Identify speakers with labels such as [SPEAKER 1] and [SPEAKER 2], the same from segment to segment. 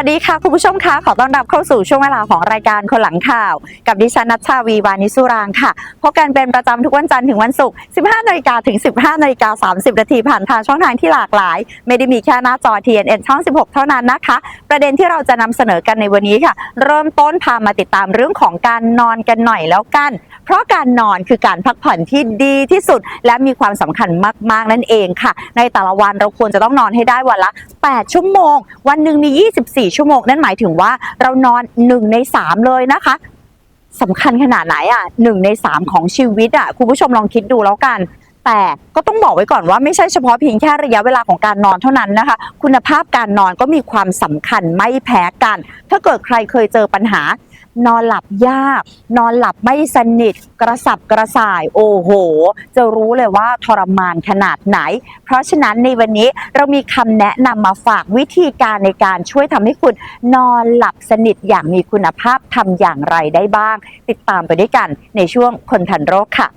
[SPEAKER 1] สวัสดีค่ะ คุณผู้ชมคะขอต้อนรับเข้าสู่ช่วงเวลาของรายการคนหลังข่าว กับดิฉันนัชชาวีวานิสุรางค์ค่ะพบกันเป็นประจำทุกวันจันทร์ถึงวันศุกร์ 15 นาฬิกาถึง 15 นาฬิกา 30 นาทีผ่านทางช่องทางที่หลากหลาย ไม่ได้มีแค่หน้าจอ TNN ช่อง 16 เท่านั้นนะคะ ประเด็นที่เราจะนำเสนอกันในวันนี้ค่ะ เริ่มต้นพามาติดตามเรื่องของการนอนกันหน่อยแล้วกัน เพราะการนอนคือการพักผ่อนที่ดีที่สุด และมีความสำคัญมาก ๆ นั่นเองค่ะ ในแต่ละวันเราควรจะต้องนอนให้ได้วันละ8 ชั่วโมง วันหนึ่งมี 24 ชั่วโมง นั่นหมายถึงว่าเรานอน 1 ใน 3 เลยนะคะสำคัญขนาดไหนอะหนึ่งในสามของชีวิตอะคุณผู้ชมลองคิดดูแล้วกัน แต่ก็ต้องบอกไว้ก่อนว่าไม่ใช่เฉพาะเพียงแค่ระยะเวลาของการนอนเท่านั้นนะคะ คุณภาพการนอนก็มีความสำคัญไม่แพ้กัน ถ้าเกิดใครเคยเจอปัญหา นอนหลับยาก นอนหลับไม่สนิท กระสับกระส่าย โอ้โห จะรู้เลยว่าทรมานขนาดไหน เพราะฉะนั้นในวันนี้เรามีคำแนะนำมาฝากวิธีการในการช่วยทำให้คุณนอนหลับสนิทอย่างมีคุณภาพทำอย่างไรได้บ้าง ติดตามไปด้วยกันในช่วงคนทันโรคค่ะ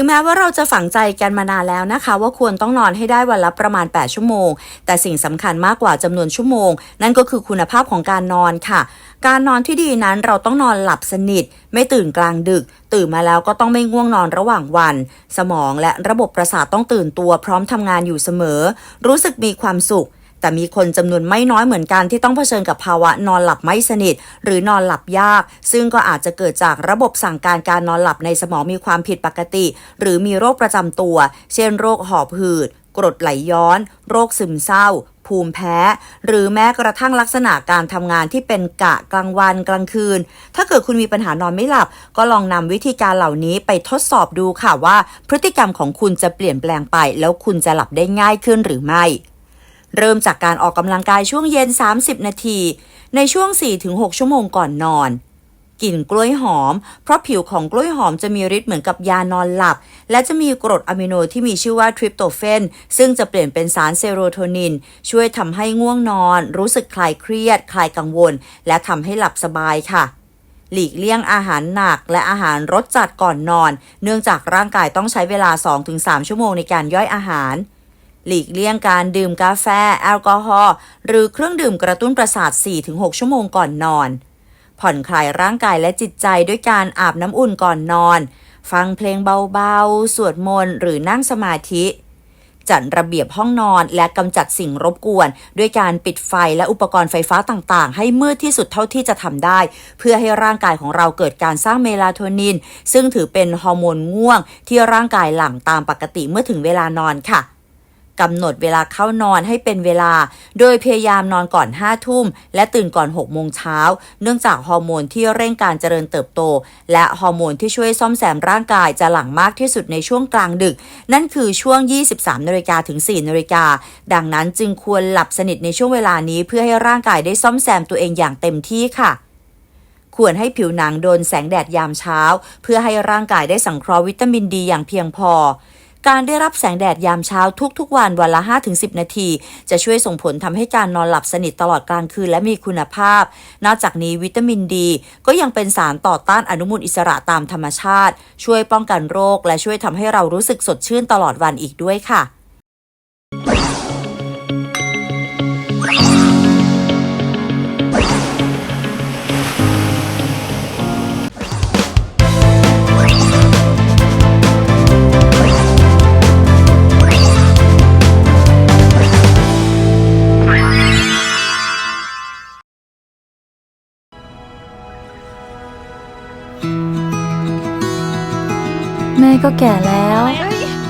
[SPEAKER 2] ถึงแม้ว่าเราจะฝังใจกันมานานแล้วนะคะ ว่าควรต้องนอนให้ได้วันละประมาณ 8 ชั่วโมง แต่สิ่งสำคัญมากกว่าจำนวนชั่วโมง นั่นก็คือคุณภาพของการนอนค่ะ การนอนที่ดีนั้นเราต้องนอนหลับสนิท ไม่ตื่นกลางดึก ตื่นมาแล้วก็ต้องไม่ง่วงนอนระหว่างวัน สมองและระบบประสาทต้องตื่นตัวพร้อมทำงานอยู่เสมอ รู้สึกมีความสุข แต่มีคนจำนวนไม่น้อยเหมือนกันที่ต้องเผชิญกับภาวะนอนหลับไม่สนิท หรือนอนหลับยาก ซึ่งก็อาจจะเกิดจากระบบสั่งการการนอนหลับในสมองมีความผิดปกติ หรือมีโรคประจำตัว เช่นโรคหอบหืดกรดไหลย้อน โรคซึมเศร้า ภูมิแพ้ หรือแม้กระทั่งลักษณะการทำงานที่เป็นกะกลางวันกลางคืน ถ้าเกิดคุณมีปัญหานอนไม่หลับ ก็ลองนำวิธีการเหล่านี้ไปทดสอบดูค่ะว่า พฤติกรรมของคุณจะเปลี่ยนแปลงไป แล้วคุณจะหลับได้ง่ายขึ้นหรือไม่ เริ่มจากการออกกำลังกายช่วงเย็น 30 นาที ในช่วง 4-6 ชั่วโมงก่อนนอนกลิ่นกล้วยหอม เพราะผิวของกล้วยหอมจะมีฤทธิ์เหมือนกับยานอนหลับ และจะมีกรดอะมิโนที่มีชื่อว่าทริปโตเฟน ซึ่งจะเปลี่ยนเป็นสารเซโรโทนิน ช่วยทำให้ง่วงนอน รู้สึกคลายเครียด คลายกังวล และทำให้หลับสบายค่ะหลีกเลี่ยงอาหารหนักและอาหารรสจัดก่อนนอน เนื่องจากร่างกายต้องใช้เวลา 2-3 ชั่วโมงในการย่อยอาหาร หลีกเลี่ยงการดื่มกาแฟ แอลกอฮอล์หรือเครื่องดื่มกระตุ้นประสาท 4-6 ชั่วโมงก่อนนอน ผ่อนคลายร่างกายและจิตใจด้วยการอาบน้ำอุ่นก่อนนอน ฟังเพลงเบาๆ สวดมนต์หรือนั่งสมาธิจัดระเบียบห้องนอนและกำจัดสิ่งรบกวน ด้วยการปิดไฟและอุปกรณ์ไฟฟ้าต่างๆ ให้มืดที่สุดเท่าที่จะทำได้ เพื่อให้ร่างกายของเราเกิดการสร้างเมลาโทนิน ซึ่งถือเป็นฮอร์โมนง่วงที่ร่างกายหลั่งตามปกติเมื่อถึงเวลานอนค่ะ กำหนดเวลาเข้านอนให้เป็นเวลา โดยพยายามนอนก่อน5ทุ่มและตื่นก่อน6โมงเช้า เนื่องจากฮอร์โมนที่เร่งการเจริญเติบโต และฮอร์โมนที่ช่วยซ่อมแซมร่างกายจะหลั่งมากที่สุดในช่วงกลางดึก นั่นคือช่วง 23นาฬิกาถึง4นาฬิกาดังนั้นจึงควรหลับสนิทในช่วงเวลานี้เพื่อให้ร่างกายได้ซ่อมแซมตัวเองอย่างเต็มที่ค่ะควรให้ผิวหนังโดนแสงแดดยามเช้า เพื่อให้ร่างกายได้สังเคราะห์วิตามินดีอย่างเพียงพอ การได้รับแสงแดดยามเช้าทุกๆ วันวันละ 5-10 นาที จะช่วยส่งผลทำให้การนอนหลับสนิทตลอดกลางคืนและมีคุณภาพ นอกจากนี้วิตามินดี ก็ยังเป็นสารต่อต้านอนุมูลอิสระตามธรรมชาติ ช่วยป้องกันโรค และช่วยทำให้เรารู้สึกสดชื่นตลอดวันอีกด้วยค่ะ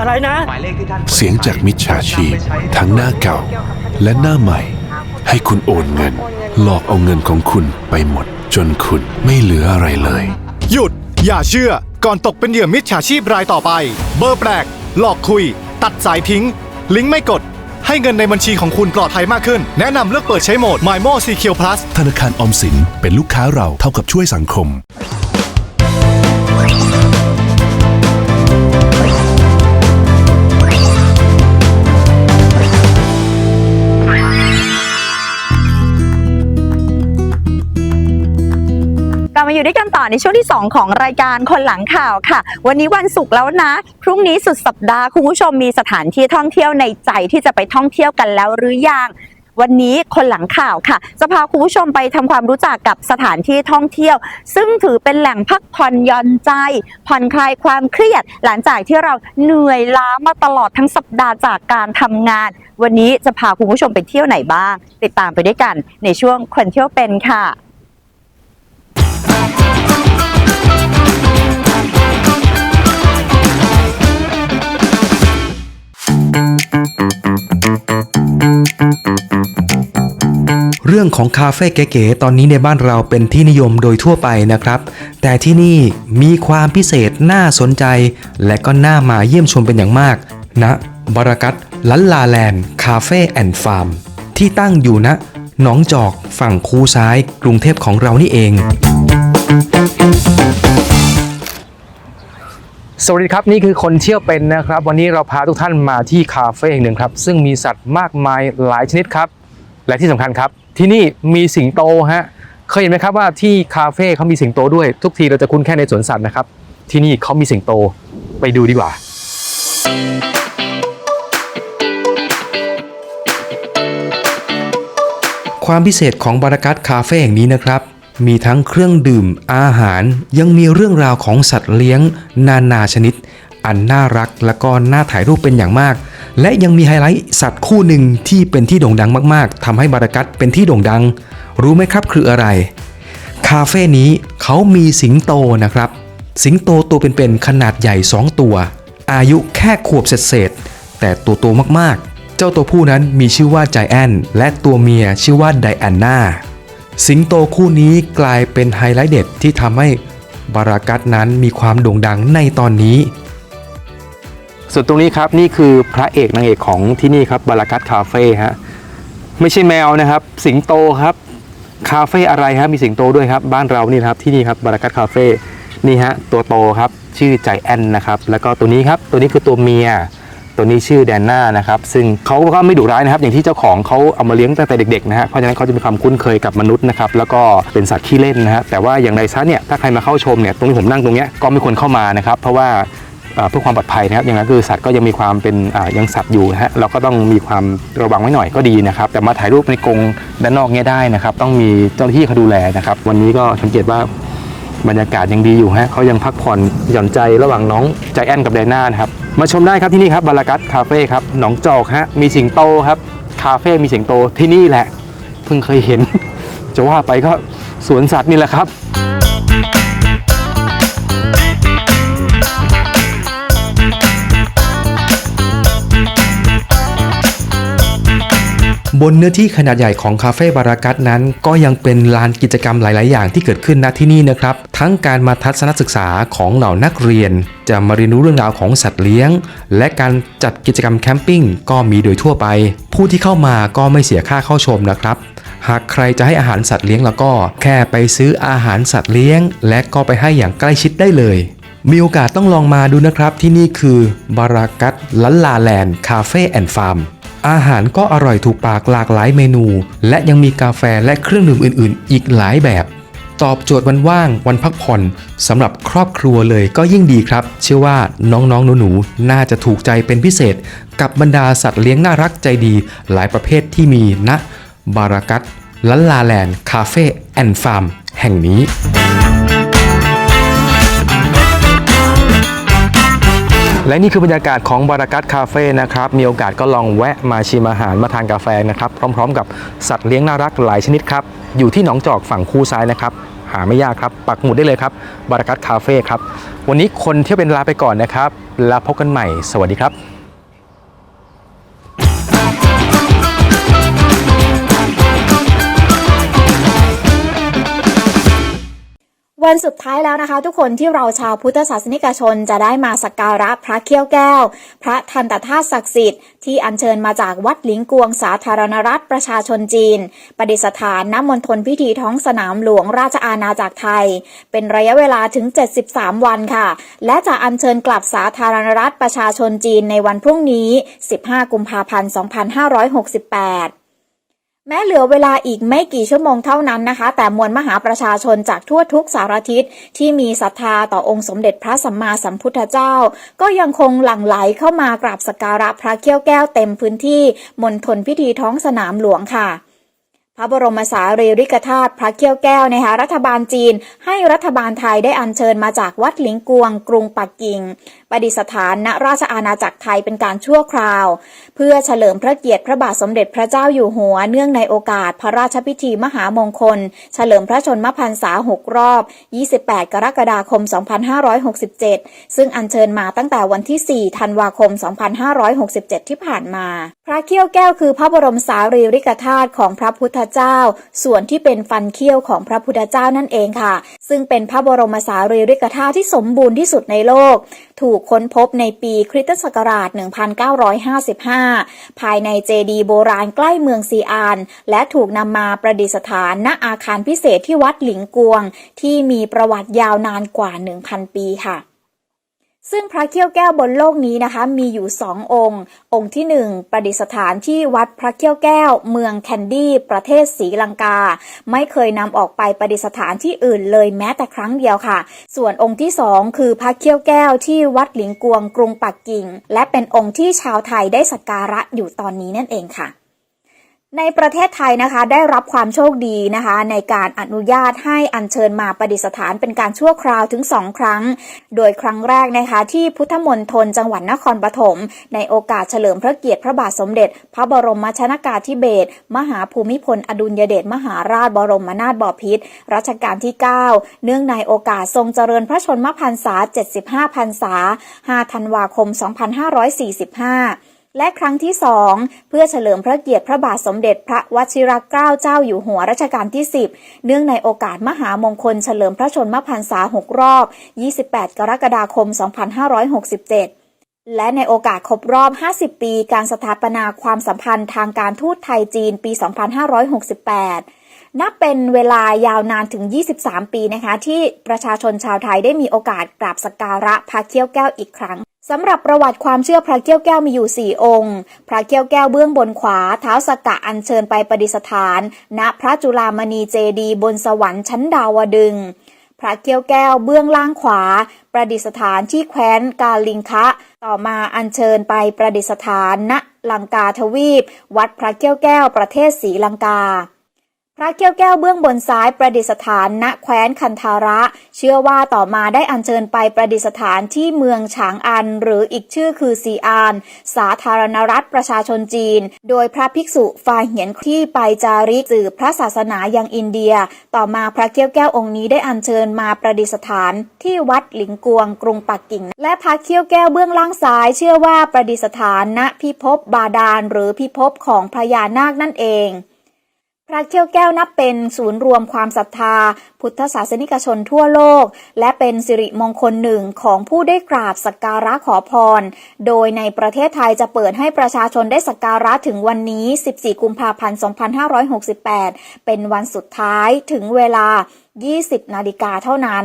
[SPEAKER 3] อะไรนะ
[SPEAKER 4] เสียงจากมิจฉาชีพทั้งหน้าเก่าและหน้าใหม่ ให้คุณโอนเงิน หลอกเอาเงินของคุณไปหมด จนคุณไม่เหลืออะไรเลย
[SPEAKER 5] หยุด อย่าเชื่อ
[SPEAKER 3] ก่อนตกเป็นเหยื่อมิจฉาชีพรายต่อไป เบอร์แปลก หลอกคุย ตัดสายทิ้ง ลิงก์ไม่กด ให้เงินในบัญชีของคุณปลอดภัยมากขึ้น แนะนำเลือกเปิดใช้โหมด MyMo Secure Plus
[SPEAKER 4] ธนาคารออมสินเป็นลูกค้าเราเท่ากับช่วยสังคม
[SPEAKER 1] อยู่ด้วยกันต่อในช่วงที่ 2 ของรายการคนหลังข่าวค่ะ วันนี้วันศุกร์แล้วนะ พรุ่งนี้สุดสัปดาห์คุณผู้ชมมีสถานที่ท่องเที่ยวในใจที่จะไปท่องเที่ยวกันแล้วหรือยังวันนี้คนหลังข่าวค่ะ จะพาคุณผู้ชมไปทำความรู้จักกับสถานที่ท่องเที่ยว ซึ่งถือเป็นแหล่งพักผ่อนหย่อนใจ ผ่อนคลายความเครียด หลังจากที่เราเหนื่อยล้ามาตลอดทั้งสัปดาห์จากการทำงาน วันนี้จะพาคุณผู้ชมไปเที่ยวไหนบ้าง ติดตามไปด้วยกันในช่วงคนเที่ยวเป็นค่ะ
[SPEAKER 5] เรื่องของคาเฟ่เก๋ๆตอนนี้ในบ้านเราเป็นที่นิยมโดยทั่วไปนะครับ แต่ที่นี่มีความพิเศษน่าสนใจ และก็น่ามาเยี่ยมชมเป็นอย่างมากณนะบารากัตลันลาแลนด์คาเฟ่แอนด์ฟาร์มที่ตั้งอยู่ณหนองจอกฝั่งคูซ้ายกรุงเทพของเรานี่เอง
[SPEAKER 6] สวัสดีครับ นี่คือคนเที่ยวเป็นนะครับ วันนี้เราพาทุกท่านมาที่คาเฟ่แห่งหนึ่งครับ ซึ่งมีสัตว์มากมายหลายชนิดครับ และที่สำคัญครับ ที่นี่มีสิงโตฮะเคยเห็นไหมครับว่าที่คาเฟ่เขามีสิงโตด้วย ทุกทีเราจะคุ้นแค่ในสวนสัตว์นะครับ ที่นี่เขามีสิงโตไปดูดีกว่า
[SPEAKER 5] ความพิเศษของบารากัตคาเฟ่แห่งนี้นะครับ มีทั้งเครื่องดื่มอาหาร ยังมีเรื่องราวของสัตว์เลี้ยง นานาชนิด อันน่ารักและก็น่าถ่ายรูปเป็นอย่างมาก และยังมีไฮไลท์สัตว์คู่หนึ่งที่เป็นที่โด่งดังมากๆทำให้บารากัตเป็นที่โด่งดัง รู้ไหมครับคืออะไร คาเฟ่นี้เขามีสิงโตนะครับ สิงโตตัวเป็นๆขนาดใหญ่ 2 ตัว อายุแค่ขวบเศษๆแต่ตัวโตมากๆ เจ้าตัวผู้นั้นมีชื่อว่าใจแอนและตัวเมียชื่อว่าไดแอนนา สิงโตคู่นี้กลายเป็นไฮไลท์เด็ดที่ทำให้บารากัตนั้นมีความโด่งดังในตอนนี้
[SPEAKER 6] ส่วนตรงนี้ครับนี่คือพระเอกนางเอกของที่นี่ครับบารากัตคาเฟ่ฮะไม่ใช่แมวนะครับ สิงโตครับคาเฟ่อะไรครับมีสิงโตด้วยครับบ้านเรานี่ครับที่นี่ครับบารากัตคาเฟ่นี่ฮะตัวโตครับชื่อใจแอนนะครับแล้วก็ตัวนี้ครับตัวนี้คือตัวเมีย ตัวนี้ชื่อแดนน่านะครับ ซึ่งเขาก็ไม่ดุร้ายนะครับ อย่างที่เจ้าของเขาเอามาเลี้ยงตั้งแต่เด็กๆนะฮะเพราะฉะนั้นเขาจะมีความคุ้นเคยกับมนุษย์นะครับแล้วก็เป็นสัตว์ขี้เล่นนะฮะแต่ว่าอย่างไรซะเนี่ยถ้าใครมาเข้าชมเนี่ยตรงที่ผมนั่งตรงเนี้ยก็ไม่ควรเข้ามานะครับ เพราะว่าเพื่อความปลอดภัยนะครับอย่างนั้นคือสัตว์ก็ยังมีความเป็นยังสัตว์อยู่นะฮะเราก็ต้องมีความระวังไว้หน่อยก็ดีนะครับ แต่มาถ่ายรูปในกรงด้านนอกเนี่ยได้นะครับ ต้องมีเจ้าหน้าที่เขาดูแลนะครับ วันนี้ก็สังเกตว่า บรรยากาศยังดีอยู่ฮะเขายังพักผ่อนหย่อนใจระหว่างน้องใจแอนกับไดน่านะครับ มาชมได้ครับที่นี่ครับบารากัตคาเฟ่ครับหนองจอกฮะมีสิงโตครับคาเฟ่มีสิงโตที่นี่แหละ เพิ่งเคยเห็น จะว่าไปก็สวนสัตว์นี่แหละครับ
[SPEAKER 5] บนเนื้อที่ขนาดใหญ่ของคาเฟ่บารากัตนั้น ก็ยังเป็นลานกิจกรรมหลาย ๆ อย่างที่เกิดขึ้นณที่นี่นะครับ ทั้งการมาทัศนศึกษาของเหล่านักเรียน จะมาเรียนรู้เรื่องราวของสัตว์เลี้ยง และการจัดกิจกรรมแคมปิ้งก็มีโดยทั่วไป ผู้ที่เข้ามาก็ไม่เสียค่าเข้าชมนะครับ หากใครจะให้อาหารสัตว์เลี้ยงแล้วก็ แค่ไปซื้ออาหารสัตว์เลี้ยง และก็ไปให้อย่างใกล้ชิดได้เลยมีโอกาสต้องลองมาดูนะครับที่นี่คือบารากัตลันลาแลนด์คาเฟ่แอนด์ฟาร์ม อาหารก็อร่อยถูกปากหลากหลายเมนู และยังมีกาแฟและเครื่องดื่มอื่น ๆ อีกหลายแบบ ตอบโจทย์วันว่าง วันพักผ่อนสำหรับครอบครัวเลยก็ยิ่งดีครับ เชื่อว่าน้องๆหนูๆน่าจะถูกใจเป็นพิเศษ กับบรรดาสัตว์เลี้ยงน่ารักใจดี หลายประเภทที่มีณบารากัตลันลาแลนด์คาเฟ่แอนด์ฟาร์มแห่งนี้
[SPEAKER 6] และนี่คือบรรยากาศของบารากัตคาเฟ่นะครับ มีโอกาสก็ลองแวะมาชิมอาหารมาทานกาแฟนะครับ พร้อม ๆ กับสัตว์เลี้ยงน่ารักหลายชนิดครับ อยู่ที่หนองจอกฝั่งคู่ซ้ายนะครับ หาไม่ยากครับ ปักหมุดได้เลยครับ บารากัตคาเฟ่ครับ วันนี้คนเที่ยวเป็นลาไปก่อนนะครับ แล้วพบกันใหม่ สวัสดีครับ
[SPEAKER 7] วันสุดท้ายแล้วนะคะ ทุกคนที่เราชาวพุทธศาสนิกชนจะได้มาสักการะพระเขี้ยวแก้ว พระทันตธาตุศักดิ์สิทธิ์ที่อัญเชิญมาจากวัดหลิงกวงสาธารณรัฐประชาชนจีน ประดิษฐานณมณฑลพิธีท้องสนามหลวงราชอาณาจักรไทย เป็นระยะเวลาถึง 73 วันค่ะ และจะอัญเชิญกลับสาธารณรัฐประชาชนจีนในวันพรุ่งนี้ 15 กุมภาพันธ์ 2568 แม้เหลือเวลาอีกไม่กี่ชั่วโมงเท่านั้นนะคะ แต่มวลมหาประชาชนจากทั่วทุกสารทิศที่มีศรัทธาต่อองค์สมเด็จพระสัมมาสัมพุทธเจ้า ก็ยังคงหลั่งไหลเข้ามากราบสักการะพระเขี้ยวแก้วเต็มพื้นที่มณฑลพิธีท้องสนามหลวงค่ะพระบรมสารีริกธาตุพระเขี้ยวแก้วนะคะรัฐบาลจีน ให้รัฐบาลไทยได้อัญเชิญมาจากวัดหลิงกวงกรุงปักกิ่ง ประดิษฐานณราชอาณาจักรไทยเป็นการชั่วคราว เพื่อเฉลิมพระเกียรติพระบาทสมเด็จพระเจ้าอยู่หัว เนื่องในโอกาสพระราชพิธีมหามงคล เฉลิมพระชนมพรรษา 6 รอบ 28 กรกฎาคม 2567 ซึ่งอัญเชิญมาตั้งแต่วันที่ 4 ธันวาคม 2567 ที่ผ่านมา พระเขี้ยวแก้วคือพระบรมสารีริกธาตุของพระพุทธเจ้า ส่วนที่เป็นฟันเขี้ยวของพระพุทธเจ้านั่นเองค่ะ ซึ่งเป็นพระบรมสารีริกธาตุที่สมบูรณ์ที่สุดในโลก ถูกค้นพบในปีคริสตศักราช 1955 ภายในเจดีโบราณใกล้เมืองซีอาน และถูกนำมาประดิษฐานณอาคารพิเศษที่วัดหลิงกวง ที่มีประวัติยาวนานกว่า 1,000 ปีค่ะ ซึ่งพระเขี้ยวแก้วบนโลกนี้นะคะ มีอยู่สององค์ องค์ที่หนึ่งประดิษฐานที่วัดพระเขี้ยวแก้ว เมืองแคนดี้ประเทศศรีลังกา ไม่เคยนำออกไปประดิษฐานที่อื่นเลยแม้แต่ครั้งเดียวค่ะ ส่วนองค์ที่สองคือพระเขี้ยวแก้วที่วัดหลิงกวงกรุงปักกิ่ง และเป็นองค์ที่ชาวไทยได้สักการะอยู่ตอนนี้นั่นเองค่ะ ในประเทศไทยนะคะได้รับความโชคดีนะคะ ในการอนุญาตให้อัญเชิญมาประดิษฐานเป็นการชั่วคราวถึงสองครั้ง โดยครั้งแรกนะคะที่พุทธมณฑลจังหวัดนครปฐมในโอกาสเฉลิมพระเกียรติพระบาทสมเด็จ พระบรมชนากาธิเบศรมหาภูมิพลอดุลยเดชมหาราชบรมนาถบพิตรรัชกาลที่ 9 เนื่องในโอกาสทรงเจริญพระชนมพรรษา 75 พรรษา 5 ธันวาคม 2545 และครั้งที่สองเพื่อเฉลิมพระเกียรติพระบาทสมเด็จพระวชิรเกล้าเจ้าอยู่หัวรัชกาลที่ 10 เนื่องในโอกาสมหามงคลเฉลิมพระชนมพรรษา 6 รอบ 28 กรกฎาคม 2567และในโอกาสครบรอบ 50 ปีการสถาปนาความสัมพันธ์ทางการทูตไทยจีนปี 2568 นับเป็นเวลายาวนานถึง 23 ปีนะคะ ที่ประชาชนชาวไทยได้มีโอกาสกราบสักการะพระเขี้ยวแก้วอีกครั้ง สำหรับประวัติความเชื่อพระเกี้ยวแก้วมีอยู่ 4 องค์ พระเกี้ยวแก้วเบื้องบนขวาเท้าสกกะอัญเชิญไปประดิษฐาน ณพระจุลามณีเจดีย์บนสวรรค์ชั้นดาวดึง พระเกี้ยวแก้วเบื้องล่างขวา ประดิษฐานที่แคว้นกาลิงคะ ต่อมาอัญเชิญไปประดิษฐานณลังกาทวีป วัดพระเกี้ยวแก้วประเทศศรีลังกา ระเกี้ยวแก้วเบื้องบนซ้ายประดิษฐานณแคว้นคันธาระ เชื่อว่าต่อมาได้อัญเชิญไปประดิษฐานที่เมืองฉางอัน หรืออีกชื่อคือซีอาน สาธารณรัฐประชาชนจีน โดยพระภิกษุฝ่ายเหียนที่ไปจาริกสืบพระศาสนายังอินเดีย ต่อมาพระเกี้ยวแก้วองค์นี้ได้อัญเชิญมาประดิษฐานที่วัดหลิงกวง กรุงปักกิ่ง และพระเกี้ยวแก้วเบื้องล่างซ้าย เชื่อว่าประดิษฐานณพิภพบาดาลหรือพิภพของพญานาคนั่นเอง พระเขี้ยวแก้วนับเป็นศูนย์รวมความศรัทธา พุทธศาสนิกชนทั่วโลก และเป็นสิริมงคลหนึ่งของผู้ได้กราบสักการะขอพร โดยในประเทศไทยจะเปิดให้ประชาชนได้สักการะถึงวันนี้ 14 กุมภาพันธ์ 2568 เป็นวันสุดท้ายถึงเวลา 20 นาฬิกาเท่านั้น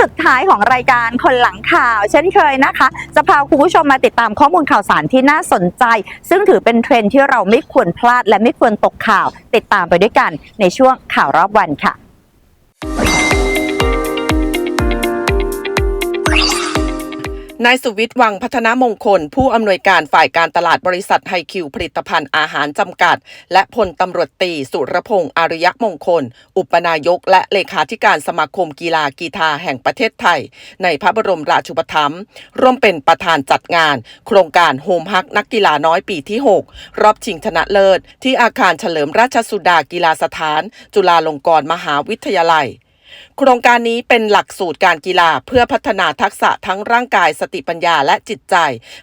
[SPEAKER 1] สุดท้ายของรายการคนหลังข่าว เช่นเคยนะคะ จะพาคุณผู้ชมมาติดตามข้อมูลข่าวสารที่น่าสนใจ ซึ่งถือเป็นเทรนที่เราไม่ควรพลาดและไม่ควรตกข่าว ติดตามไปด้วยกันในช่วงข่าวรอบวันค่ะ
[SPEAKER 8] นายสุวิทย์วังพัฒนามงคล ผู้อำนวยการฝ่ายการตลาดบริษัทไฮคิวผลิตภัณฑ์อาหารจำกัด และพลตำรวจตีสุรพงษ์อาริยมงคล อุปนายก และเลขาธิการสมาคมกีฬากีฬาแห่งประเทศไทย ในพระบรมราชูปถัมภ์ร่วมเป็นประธานจัดงาน โครงการโฮมฮักนักกีฬาน้อยปีที่ 6 รอบชิงชนะเลิศ ที่อาคารเฉลิมราชสุดากีฬาสถาน จุฬาลงกรณ์มหาวิทยาลัย โครงการนี้เป็นหลักสูตรการกีฬาเพื่อพัฒนาทักษะทั้งร่างกายสติปัญญาและจิตใจ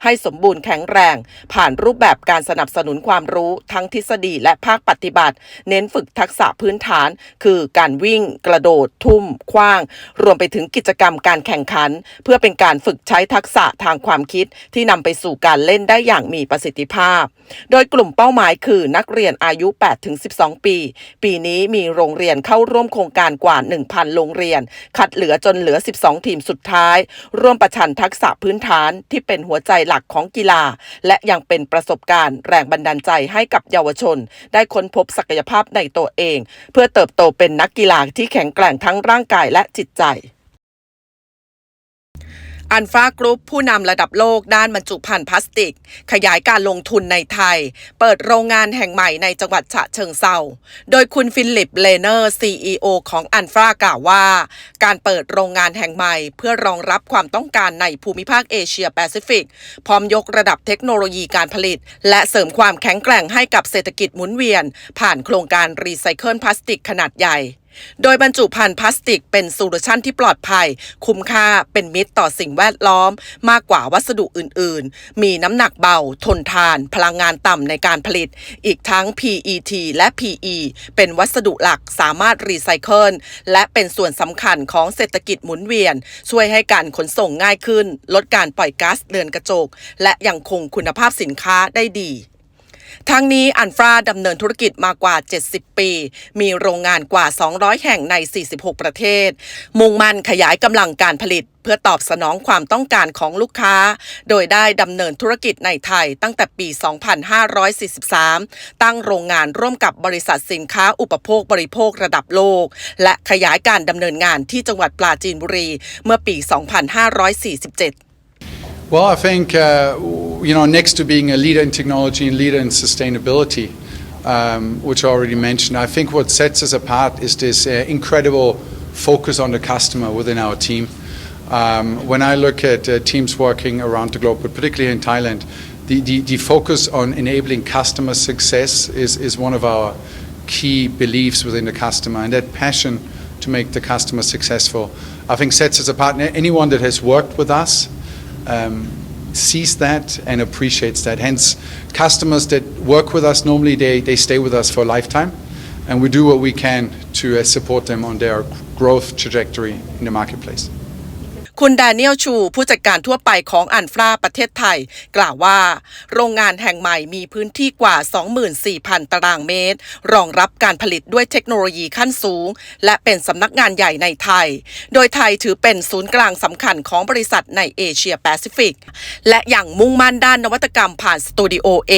[SPEAKER 8] ให้สมบูรณ์แข็งแรง ผ่านรูปแบบการสนับสนุนความรู้ทั้งทฤษฎีและภาคปฏิบัติ เน้นฝึกทักษะพื้นฐาน คือการวิ่ง กระโดด ทุ่ม คว้าง รวมไปถึงกิจกรรมการแข่งขัน เพื่อเป็นการฝึกใช้ทักษะทางความคิดที่นำไปสู่การเล่นได้อย่างมีประสิทธิภาพ โดยกลุ่มเป้าหมายคือนักเรียนอายุ 8-12 ปี ปีนี้มีโรงเรียนเข้าร่วมโครงการกว่า 1,000โรงเรียน คัดเหลือจนเหลือ 12 ทีมสุดท้าย ร่วมประชันทักษะพื้นฐานที่เป็นหัวใจหลักของกีฬา และยังเป็นประสบการณ์แรงบันดาลใจให้กับเยาวชน ได้ค้นพบศักยภาพในตัวเอง เพื่อเติบโตเป็นนักกีฬาที่แข็งแกร่งทั้งร่างกายและจิตใจ อันฟากรุ๊ปผู้นำระดับโลกด้านบรรจุภัณฑ์พลาสติก ขยายการลงทุนในไทย เปิดโรงงานแห่งใหม่ในจังหวัดฉะเชิงเซาโดยคุณฟิลิปเลเนอร์ CEO ของอันฟากล่าวว่า การเปิดโรงงานแห่งใหม่ เพื่อรองรับความต้องการในภูมิภาคเอเชียแปซิฟิก พร้อมยกระดับเทคโนโลยีการผลิต และเสริมความแข็งแกร่งให้กับเศรษฐกิจหมุนเวียน ผ่านโครงการรีไซเคิลพลาสติกขนาดใหญ่ โดยบรรจุภัณฑ์พลาสติกเป็นโซลูชันที่ปลอดภัย คุ้มค่าเป็นมิตรต่อสิ่งแวดล้อม มากกว่าวัสดุอื่น ๆ มีน้ำหนักเบา ทนทาน พลังงานต่ำในการผลิต อีกทั้ง PET และ PE เป็นวัสดุหลักสามารถรีไซเคิลและเป็นส่วนสำคัญของเศรษฐกิจหมุนเวียน ช่วยให้การขนส่งง่ายขึ้น ลดการปล่อยก๊าซเรือนกระจก และยังคงคุณภาพสินค้าได้ดี ทั้งนี้อันฟราดำเนินธุรกิจมากว่า 70 ปี มีโรงงานกว่า 200 แห่งใน 46 ประเทศ มุ่งมั่นขยายกำลังการผลิตเพื่อตอบสนองความต้องการของลูกค้า โดยได้ดำเนินธุรกิจในไทยตั้งแต่ปี 2543 ตั้งโรงงานร่วมกับบริษัทสินค้าอุปโภคบริโภคระดับโลก และขยายการดำเนินงานที่จังหวัดปราจีนบุรี เมื่อปี 2547
[SPEAKER 9] Well, I think, uh, you know, next to being a leader in technology and leader in sustainability, um, which I already mentioned, I think what sets us apart is this uh, incredible focus on the customer within our team. Um, when I look at uh, teams working around the globe, but particularly in Thailand, the, the, the focus on enabling customer success is, is one of our key beliefs within the customer, and that passion to make the customer successful, I think sets us apart. Anyone that has worked with us um, sees that and appreciates that. Hence, customers that work with us normally they, they stay with us for a lifetime, and we do what we can to uh, support them on their growth trajectory in the marketplace.
[SPEAKER 8] คุณดาเนียลชู ผู้จัดการทั่วไปของอันฟราประเทศไทย กล่าวว่า โรงงานแห่งใหม่มีพื้นที่กว่า 24,000 ตารางเมตร รองรับการผลิตด้วยเทคโนโลยีขั้นสูง และเป็นสำนักงานใหญ่ในไทย โดยไทยถือเป็นศูนย์กลางสำคัญของบริษัทในเอเชียแปซิฟิก และอย่างมุ่งมั่นด้านนวัตกรรมผ่านสตูดิโอ A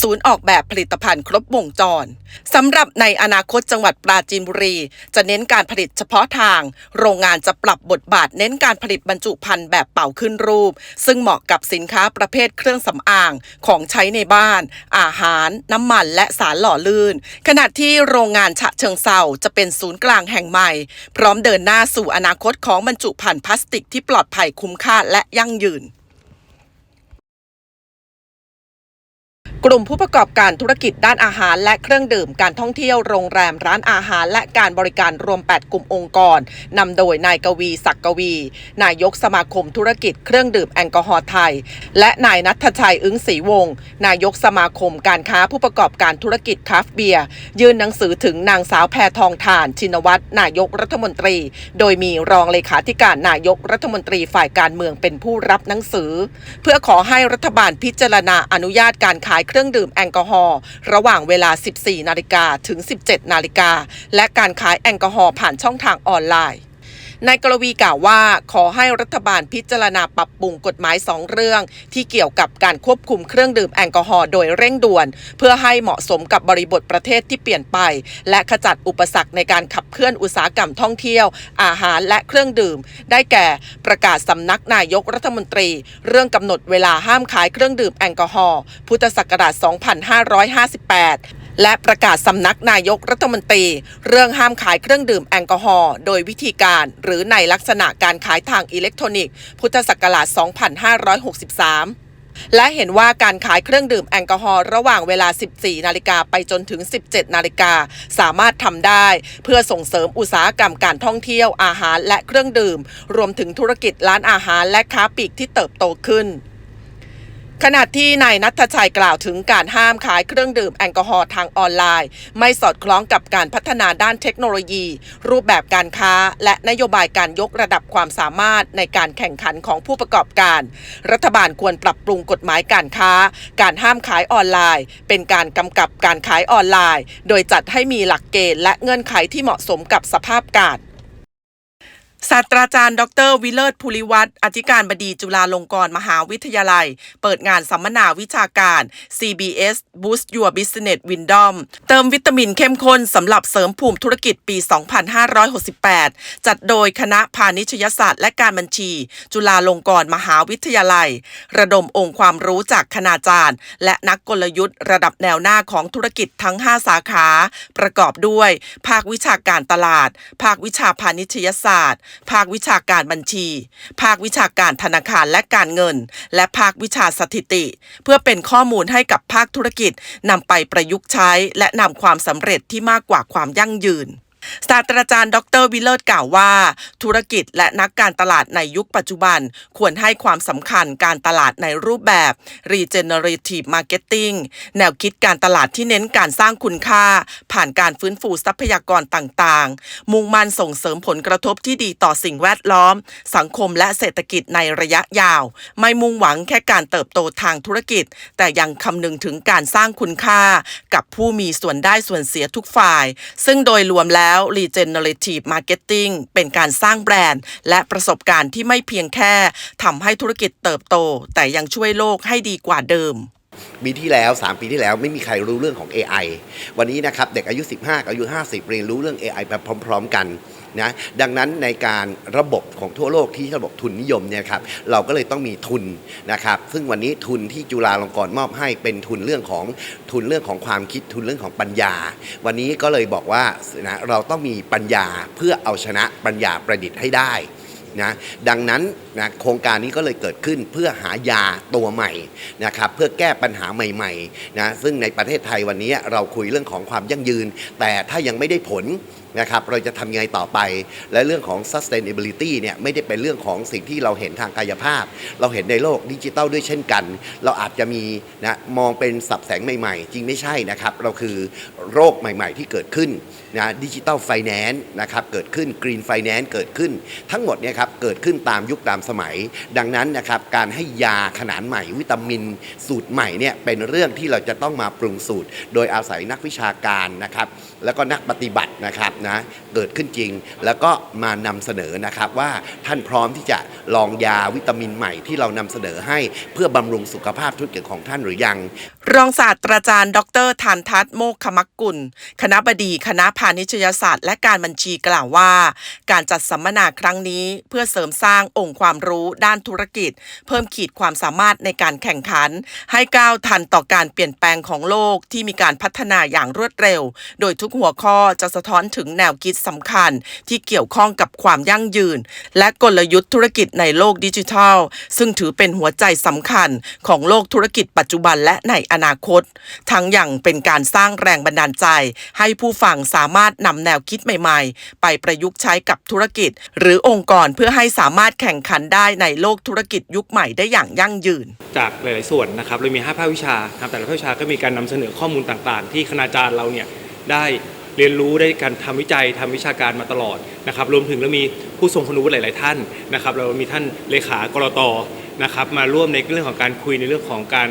[SPEAKER 8] ศูนย์ออกแบบผลิตภัณฑ์ครบวงจรสำหรับในอนาคตจังหวัดปราจีนบุรี จะเน้นการผลิตเฉพาะทาง โรงงานจะปรับบทบาทเน้นการผลิตบรรจุภัณฑ์แบบเป่าขึ้นรูป ซึ่งเหมาะกับสินค้าประเภทเครื่องสำอางของใช้ในบ้าน อาหาร น้ำมันและสารหล่อลื่น ขณะที่โรงงานฉะเชิงเซาจะเป็นศูนย์กลางแห่งใหม่ พร้อมเดินหน้าสู่อนาคตของบรรจุภัณฑ์พลาสติกที่ปลอดภัยคุ้มค่าและยั่งยืน กลุ่มผู้ประกอบการธุรกิจด้านอาหารและเครื่องดื่มการท่องเที่ยวโรงแรมร้านอาหารและการบริการรวม 8 กลุ่มองค์กรนำโดยนายกวีศักดิ์กวี นายกสมาคมธุรกิจเครื่องดื่มแอลกอฮอล์ไทย และนายนัทชัยอึ้งศรีวงศ์นายกสมาคมการค้าผู้ประกอบการธุรกิจคาฟเบียร์ยื่นหนังสือถึงนางสาวแพทองทาน ชินวัตรนายกรัฐมนตรี โดยมีรองเลขาธิการนายกรัฐมนตรีฝ่ายการเมืองเป็นผู้รับหนังสือ เพื่อขอให้รัฐบาลพิจารณาอนุญาตการขายเครื่องรื่องดื่มแอลกอฮอล์ระหว่างเวลา 14 นาฬิกาถึง 17 นาฬิกาและการขายแอลกอฮอล์ผ่านช่องทางออนไลน์ นายกรวีกล่าวว่าขอให้รัฐบาลพิจารณาปรับปรุงกฎหมายสองเรื่อง ที่เกี่ยวกับการควบคุมเครื่องดื่มแอลกอฮอล์โดยเร่งด่วน เพื่อให้เหมาะสมกับบริบทประเทศที่เปลี่ยนไป และขจัดอุปสรรคในการขับเคลื่อนอุตสาหกรรมท่องเที่ยว อาหารและเครื่องดื่ม ได้แก่ประกาศสำนักนายกรัฐมนตรี เรื่องกำหนดเวลาห้ามขายเครื่องดื่มแอลกอฮอล์พุทธศักราช 2558 และประกาศสำนักนายกรัฐมนตรี เรื่องห้ามขายเครื่องดื่มแอลกอฮอล์โดยวิธีการ หรือในลักษณะการขายทางอิเล็กทรอนิกส์ พุทธศักราช 2563และเห็นว่าการขายเครื่องดื่มแอลกอฮอล์ระหว่างเวลา 14 นาฬิกาไปจนถึง 17 นาฬิกาสามารถทำได้ เพื่อส่งเสริมอุตสาหกรรมการท่องเที่ยวอาหารและเครื่องดื่ม รวมถึงธุรกิจร้านอาหารและค้าปลีกที่เติบโตขึ้น ขณะที่นายนัทชัยกล่าวถึงการห้ามขายเครื่องดื่มแอลกอฮอล์ทางออนไลน์ ไม่สอดคล้องกับการพัฒนาด้านเทคโนโลยี รูปแบบการค้า และนโยบายการยกระดับความสามารถในการแข่งขันของผู้ประกอบการ รัฐบาลควรปรับปรุงกฎหมายการค้า การห้ามขายออนไลน์ เป็นการกำกับการขายออนไลน์ โดยจัดให้มีหลักเกณฑ์และเงื่อนไขที่เหมาะสมกับสภาพการ ศาสตราจารย์ ดรวิเลิศภูริวัฒน์อธิการบดีจุฬาลงกรณ์มหาวิทยาลัย เปิดงานสัมมนาวิชาการ CBS Boost Your Business Wisdom เติมวิตามินเข้มข้นสำหรับเสริมภูมิธุรกิจปี 2568 จัดโดยคณะพาณิชยศาสตร์และการบัญชี จุฬาลงกรณ์มหาวิทยาลัย ระดมองค์ความรู้จากคณาจารย์ และนักกลยุทธ์ระดับแนวหน้าของธุรกิจทั้ง 5 สาขา ประกอบด้วย ภาควิชาการตลาด ภาควิชาพาณิชยศาสตร์ภาควิชาการบัญชี ภาควิชาการธนาคารและการเงิน และภาควิชาสถิติ เพื่อเป็นข้อมูลให้กับภาคธุรกิจนำไปประยุกต์ใช้ และนำความสำเร็จที่มากกว่าความยั่งยืน ศาสตราจารย์ ดรวิเลิศกล่าวว่า ธุรกิจและนักการตลาดในยุคปัจจุบัน ควรให้ความสำคัญการตลาดในรูปแบบ regenerative marketing แนวคิดการตลาดที่เน้นการสร้างคุณค่า ผ่านการฟื้นฟูทรัพยากรต่างๆ มุ่งมั่นส่งเสริมผลกระทบที่ดีต่อสิ่งแวดล้อม สังคมและเศรษฐกิจในระยะยาว ไม่มุ่งหวังแค่การเติบโตทางธุรกิจ แต่ยังคำนึงถึงการสร้างคุณค่า กับผู้มีส่วนได้ส่วนเสียทุกฝ่าย ซึ่งโดยรวมแล้วล้ว regenerative marketing เป็นการสร้างแบรนด์ และประสบการณ์ที่ไม่เพียงแค่ทำให้ธุรกิจเติบโต แต่ยังช่วยโลกให้ดีกว่าเดิม
[SPEAKER 10] ปีที่แล้ว 3 ปีที่แล้วไม่มีใครรู้เรื่องของ AI วันนี้นะครับ เด็กอายุ 15กับอายุ 50 เรียนรู้เรื่อง AI ไปพร้อม ๆ กัน นะดังนั้นในการระบบของทั่วโลกที่ระบบทุนนิยมเนี่ยครับเราก็เลยต้องมีทุนนะครับซึ่งวันนี้ทุนที่จุฬาลงกรณ์มอบให้เป็นทุนเรื่องของทุนเรื่องของความคิดทุนเรื่องของปัญญา วันนี้ก็เลยบอกว่านะเราต้องมีปัญญาเพื่อเอาชนะปัญญาประดิษฐ์ให้ได้นะดังนั้นนะโครงการนี้ก็เลยเกิดขึ้นเพื่อหายาตัวใหม่นะครับเพื่อแก้ปัญหาใหม่ๆนะซึ่งในประเทศไทยวันนี้เราคุยเรื่องของความยั่งยืน แต่ถ้ายังไม่ได้ผล นะครับเราจะทำยังไงต่อไป และเรื่องของ sustainability เนี่ยไม่ได้เป็นเรื่องของสิ่งที่เราเห็นทางกายภาพ เราเห็นในโลกดิจิตัลด้วยเช่นกัน เราอาจจะมีนะมองเป็นสับแสงใหม่ๆ จริงไม่ใช่นะครับ เราคือโรคใหม่ๆ ที่เกิดขึ้นนะดิจิตัลไฟแนนซ์นะครับเกิดขึ้นกรีนไฟแนนซ์เกิดขึ้น ทั้งหมดเนี่ยครับเกิดขึ้นตามยุคตามสมัย ดังนั้นนะครับการให้ยาขนาดใหม่วิตามิน สูตรใหม่เนี่ยเป็นเรื่องที่เราจะต้องมาปรุงสูตร โดยอาศัยนักวิชาการนะครับแล้วก็นักปฏิบัตินะครับนะเกิดขึ้นจริงแล้วก็มานำเสนอนะครับว่าท่านพร้อมที่จะลองยาวิตามินใหม่ที่เรานำเสนอให้เพื่อบำรุงสุขภาพธุรกิจของท่านหรือยัง
[SPEAKER 8] รองศาสตราจารย์ ดรทานทัศโมกขมักกุล คณะบดีคณะพาณิชยศาสตร์ และการบัญชีกล่าวว่า การจัดสัมมนาครั้งนี้ เพื่อเสริมสร้างองค์ความรู้ด้านธุรกิจ เพิ่มขีดความสามารถในการแข่งขัน ให้ก้าวทันต่อการเปลี่ยนแปลงของโลกที่มีการพัฒนาอย่างรวดเร็ว โดยทุกหัวข้อจะสะท้อนถึงงแนวคิดสำคัญ ที่เกี่ยวข้องกับความยั่งยืน และกลยุทธ์ธุรกิจในโลกดิจิทัล ซึ่งถือเป็นหัวใจสำคัญของโลกธุรกิจปัจจุบันและในอนาคต ทั้งอย่างเป็นการสร้างแรงบันดาลใจ ให้ผู้ฟังสามารถนำแนวคิดใหม่ๆ ไปประยุกต์ใช้กับธุรกิจ หรือองค์กรเพื่อให้สามารถแข่งขันได้ในโลกธุรกิจยุคใหม่ได้อย่างยั่งยืน
[SPEAKER 11] จากหลาย ๆ ส่วนนะครับเรามี 5 ภาควิชาครับแต่ละภาควิชาก็มีการนำเสนอข้อมูลต่าง ๆ ที่คณาจารย์เราเนี่ยได้เรียนรู้ได้การทำวิจัยทำวิชาการมาตลอดนะครับรวมถึงเรามีผู้ทรงคุณวุฒิหลาย ๆ ท่านนะครับ เรามีท่านเลขากรตนะครับมาร่วมในเรื่องของการคุยในเรื่องของการ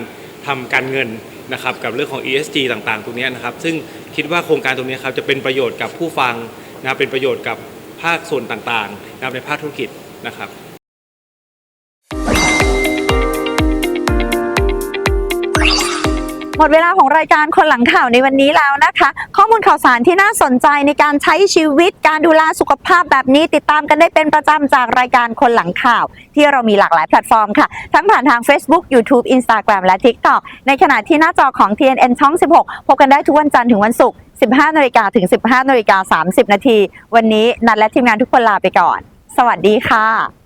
[SPEAKER 11] ทำการเงินนะครับกับเรื่องของ ESG ต่างๆ ตรงนี้นะครับ ซึ่งคิดว่าโครงการตรงนี้ครับจะเป็นประโยชน์กับผู้ฟังนะครับเป็นประโยชน์กับภาคส่วนต่างๆนะครับในภาคธุรกิจนะครับ
[SPEAKER 1] หมดเวลาของรายการคนหลังข่าวในวันนี้แล้วนะคะ ข้อมูลข่าวสารที่น่าสนใจในการใช้ชีวิตการดูแลสุขภาพแบบนี้ติดตามกันได้เป็นประจำจากรายการคนหลังข่าว ที่เรามีหลากหลายแพลตฟอร์มค่ะ ทั้งผ่านทาง Facebook YouTube Instagram และ TikTok ในขณะที่หน้าจอของ TNN ช่อง 16 พบกันได้ทุกวันจันทร์ถึงวันศุกร์ 15นาฬิกาถึง 15นาฬิกา30 นาที วันนี้นัดและทีมงานทุกคนลาไปก่อน สวัสดีค่ะ